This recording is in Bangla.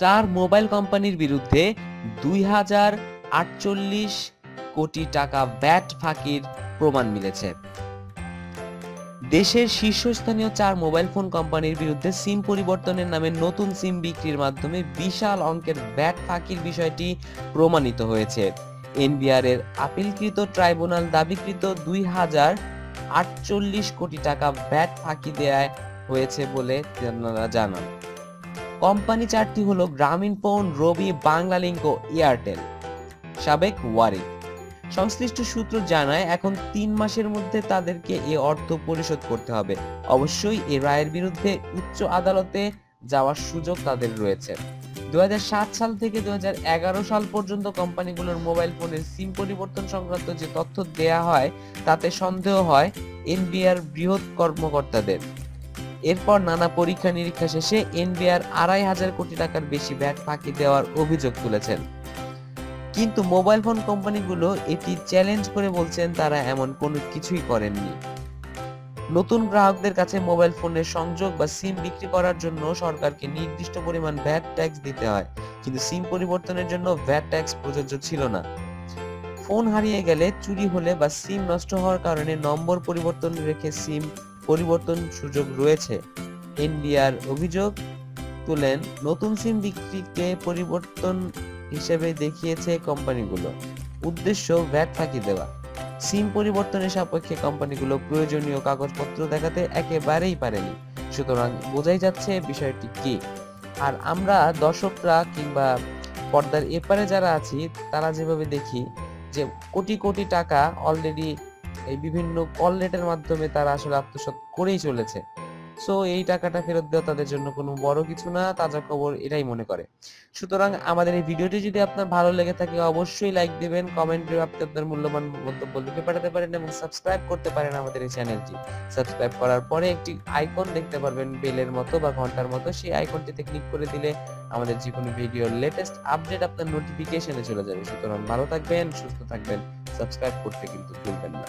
চার মোবাইল কোম্পানির বিরুদ্ধে দুই হাজার আটচল্লিশ কোটি টাকা ব্যাট ফাঁকির প্রমাণ মিলেছে। দেশের শীর্ষস্থানীয় চার মোবাইল ফোন কোম্পানির বিরুদ্ধে সিম পরিবর্তনের নামে নতুন সিম বিক্রির মাধ্যমে বিশাল অঙ্কের ব্যাট ফাঁকির বিষয়টি প্রমাণিত হয়েছে। এনবিআর এর আপিলকৃত ট্রাইব্যুনাল দাবিকৃত দুই হাজার আটচল্লিশ কোটি টাকা ব্যাট ফাঁকি দেয় হয়েছে বলে জানান। কোম্পানি চারটি হলো গ্রামীণ ফোন, রবি, বাংলালিংক ও এয়ারটেল। সাবেক ওয়ারি সংশ্লিষ্ট সূত্র জানায়, এখন তিন মাসের মধ্যে তাদেরকে এ অর্থ পরিশোধ করতে হবে। অবশ্যই এ রায়ের বিরুদ্ধে উচ্চ আদালতে যাওয়ার সুযোগ তাদের রয়েছে। দুই হাজার সাত সাল থেকে দু হাজার এগারো সাল পর্যন্ত কোম্পানিগুলোর মোবাইল ফোনের সিম পরিবর্তন সংক্রান্ত যে তথ্য দেয়া হয়, তাতে সন্দেহ হয় এনবিআর বৃহৎ কর্মকর্তাদের। এরপর নানা পরীক্ষা নিরীক্ষা শেষে এনবিআর আড়াই হাজার কোটি টাকার বেশি ব্যাট ফাঁকি দেওয়ার অভিযোগ তুলেছেন। কিন্তু মোবাইল ফোন কোম্পানিগুলো এটি চ্যালেঞ্জ করে বলছেন তারা এমন কোনো কিছুই করেননি। নতুন গ্রাহকদের কাছে মোবাইল ফোনের সংযোগ বা সিম বিক্রি করার জন্য সরকারকে নির্দিষ্ট পরিমাণ ভ্যাট ট্যাক্স দিতে হয়, কিন্তু সিম পরিবর্তনের জন্য ভ্যাট ট্যাক্স প্রযোজ্য ছিল না। ফোন হারিয়ে গেলে চুরি হলে বা সিম নষ্ট হওয়ার কারণে নম্বর পরিবর্তন রেখে সিম পরিবর্তন সুযোগ রয়েছে। এনবিআর অভিযোগ তুলেন, নতুন সিম বিক্রিকে পরিবর্তন হিসেবে দেখিয়েছে কোম্পানিগুলো। উদ্দেশ্য ভ্যাট ফাঁকি দেওয়া। সিম পরিবর্তনের সাপেক্ষে কোম্পানিগুলো প্রয়োজনীয় কাগজপত্র দেখাতে একেবারেই পারেনি। সুতরাং বোঝাই যাচ্ছে বিষয়টি কি। আর আমরা দর্শকরা কিংবা পর্দার এপারে যারা আছি, তারা যেভাবে দেখি যে কোটি কোটি টাকা অলরেডি এই বিভিন্ন কল রেটের মাধ্যমে তারা আসলে আত্মসাৎ করেই চলেছে। সো এই টাকাটা ফেরত দেওয়া তাদের জন্য কোনো বড় কিছু না, তাজা খবর এটাই মনে করে। সুতরাং আমাদের এই ভিডিওটি যদি আপনার ভালো লেগে থাকে, অবশ্যই লাইক দিবেন কমেন্টে আপনি আপনার মূল্যবান মন্তব্য লিখে পাঠাতে পারেন এবং সাবস্ক্রাইব করতে পারেন আমাদের এই চ্যানেলটি সাবস্ক্রাইব করার পরে একটি আইকন দেখতে পারবেন, বেলের মতো বা ঘণ্টার মতো। সেই আইকনটিতে ক্লিক করে দিলে আমাদের যে কোনো ভিডিওর লেটেস্ট আপডেট আপনার নোটিফিকেশনে চলে যাবে। সুতরাং ভালো থাকবেন, সুস্থ থাকবেন সাবস্ক্রাইব করতে কিন্তু ভুলবেন না।